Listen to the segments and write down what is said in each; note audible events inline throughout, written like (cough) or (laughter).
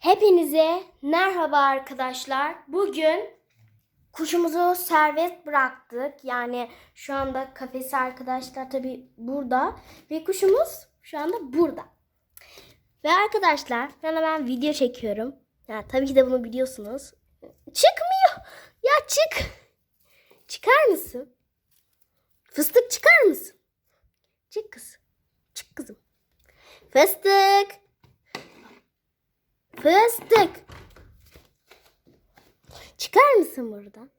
Hepinize merhaba arkadaşlar. Bugün kuşumuzu serbest bıraktık. Yani şu anda kafesi arkadaşlar tabi burada. Ve kuşumuz şu anda burada. Ve arkadaşlar ben video çekiyorum. Ya, tabii ki de bunu biliyorsunuz. Çıkmıyor. Ya çık. Çıkar mısın? Fıstık çıkar mısın? Çık kız. Çık kızım. Fıstık. Fıstık. Çıkar mısın buradan?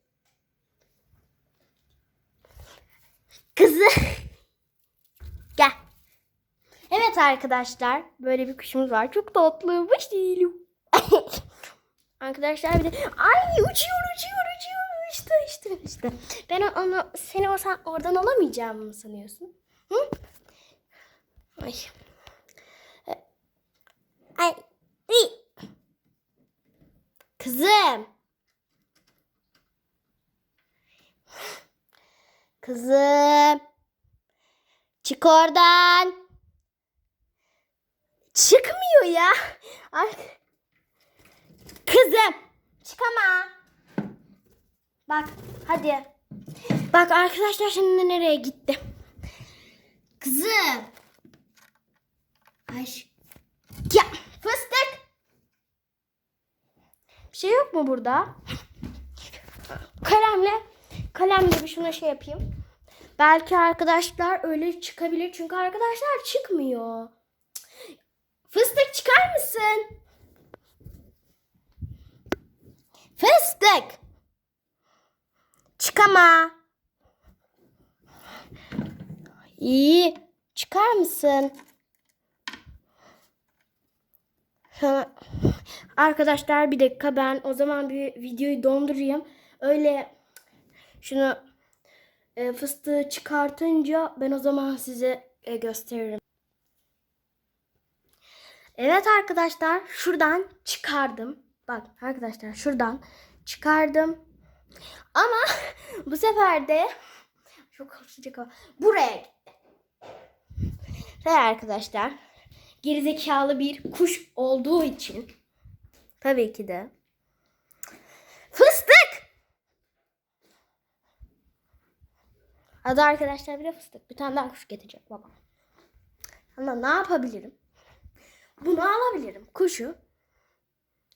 Kızı. (laughs) Gel. Evet arkadaşlar. Böyle bir kuşumuz var. Çok tatlıymış değilim. (laughs) arkadaşlar bir de ay uçuyor uçuyor uçuyor işte işte işte. Ben onu seni o sen oradan alamayacağımı mı sanıyorsun? Hı? Ay. Ay. Ay. Kızım. Kızım. Çık oradan. Çıkmıyor ya. Ay. Kızım. Çıkama. Bak hadi. Bak arkadaşlar şimdi nereye gitti. Kızım. Ay. Ya fıstık. Şey yok mu burada? Kalemle kalemle bir şuna şey yapayım. Belki arkadaşlar öyle çıkabilir. Çünkü arkadaşlar çıkmıyor. Fıstık çıkar mısın? Fıstık. Çıkama. İyi. Çıkar mısın? Ha, Arkadaşlar bir dakika ben o zaman bir videoyu dondurayım. Öyle şunu e, fıstığı çıkartınca ben o zaman size e, gösteririm. Evet arkadaşlar şuradan çıkardım. Bak arkadaşlar şuradan çıkardım. Ama (laughs) bu sefer de çok sıcak hava. Buraya gitti. Ve arkadaşlar gerizekalı bir kuş olduğu için tabii ki de. Fıstık! Adı arkadaşlar bir de fıstık. Bir tane daha kuş getirecek babam ama ne yapabilirim? Bunu alabilirim. Kuşu.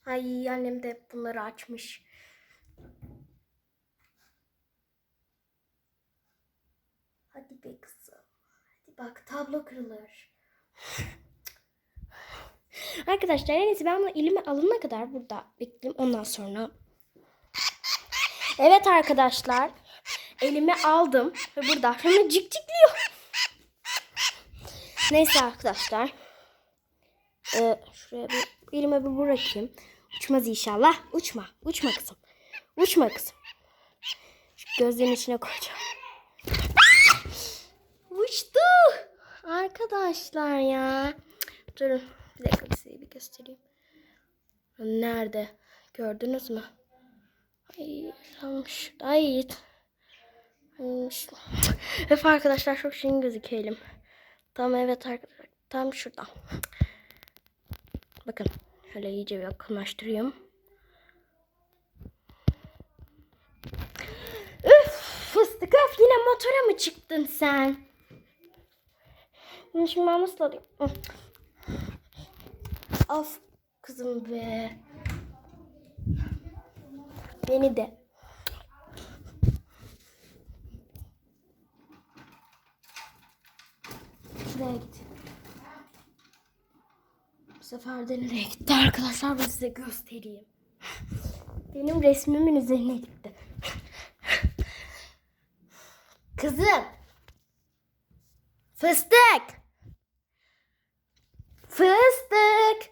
Ay annem de bunları açmış. Hadi be kızım. Hadi bak tablo kırılır Arkadaşlar en iyisi ben bunu elime alana kadar burada bekleyeyim. Ondan sonra. Evet arkadaşlar. Elime aldım. Ve burada hemen cik cikliyor. Neyse arkadaşlar. Ee, şuraya bir elime bir bırakayım. Uçmaz inşallah. Uçma. Uçma kızım. Uçma kızım. Şu gözlerin içine koyacağım. Uçtu. Arkadaşlar ya. Durun. Bir dakika size bir göstereyim. Nerede? Gördünüz mü? Ay, şurada. Ay. Evet (laughs) arkadaşlar çok şirin gözükelim. Tam evet arkadaşlar. Tam şurada. Bakın. Şöyle iyice bir yakınlaştırayım. Üf fıstık öf yine motora mı çıktın sen? Şimdi ben nasıl alayım? Of kızım be. Beni de. Şuraya git. Bu sefer de nereye gitti arkadaşlar ben size göstereyim. Benim resmimin üzerine gitti. Kızım. Fıstık. Fıstık.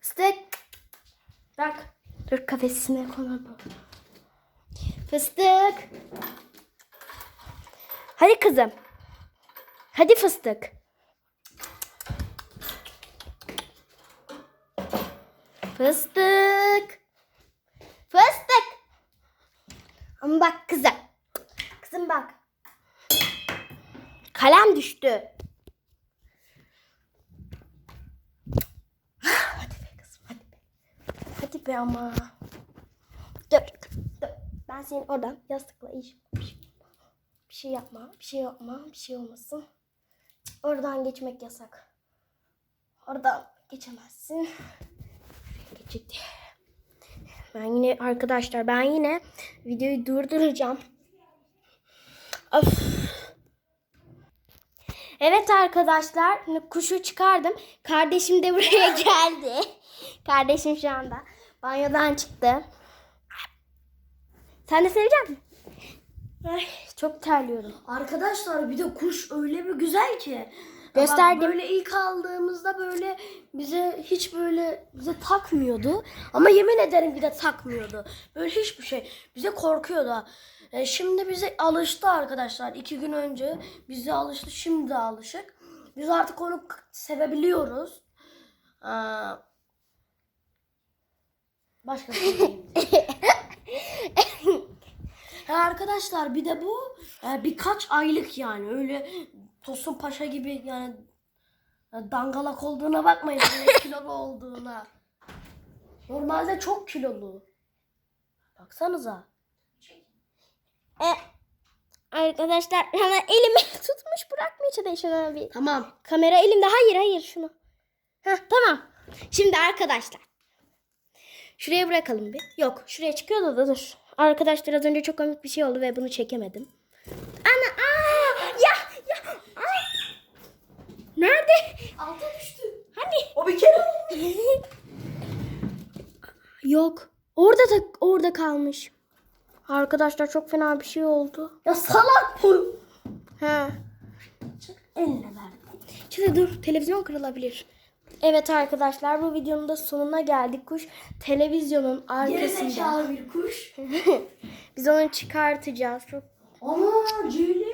Fıstık. Bak. Dur kafesine koyalım. Fıstık. Hadi kızım. Hadi fıstık. Fıstık. Fıstık. Ama bak kızım. Kızım bak. Kalem düştü. Be ama. Dur, dur. Ben senin oradan yastıkla iş. Bir şey yapma, bir şey yapma, bir şey olmasın. Oradan geçmek yasak. Oradan geçemezsin. Geçildi. Ben yine arkadaşlar ben yine videoyu durduracağım. Of. Evet arkadaşlar kuşu çıkardım. Kardeşim de buraya (laughs) geldi. Kardeşim şu anda banyodan çıktı. Sen de sevecek misin? Ay, çok terliyorum. Arkadaşlar bir de kuş öyle bir güzel ki. Gösterdim. Bak, böyle ilk aldığımızda böyle bize hiç böyle bize takmıyordu. Ama yemin ederim bir de takmıyordu. Böyle hiçbir şey. Bize korkuyordu. E, şimdi bize alıştı arkadaşlar. iki gün önce bize alıştı. Şimdi de alışık. Biz artık onu sevebiliyoruz. Aa, başka bir şey (laughs) arkadaşlar bir de bu e, birkaç aylık yani öyle Tosun Paşa gibi yani e, dangalak olduğuna bakmayın (laughs) kilolu olduğuna. Normalde çok kilolu. Baksanıza. E, arkadaşlar hemen elimi (laughs) tutmuş bırakmıyor çadır şuna bir. Tamam. Kamera elimde. Hayır hayır şunu. Heh, tamam. Şimdi arkadaşlar. Şuraya bırakalım bir. Yok şuraya çıkıyor da dur. Arkadaşlar az önce çok komik bir şey oldu ve bunu çekemedim. Ana aa ya ya ay. Nerede? Alta düştü. Hani? O bir kere (laughs) Yok. Orada da orada kalmış. Arkadaşlar çok fena bir şey oldu. Ya salak bu. Ha. Eline verdim. Şimdi dur televizyon kırılabilir. Evet arkadaşlar bu videonun da sonuna geldik. Kuş televizyonun Geri arkasında. zekalı bir kuş. (laughs) Biz onu çıkartacağız. Çok Ana Ceyli.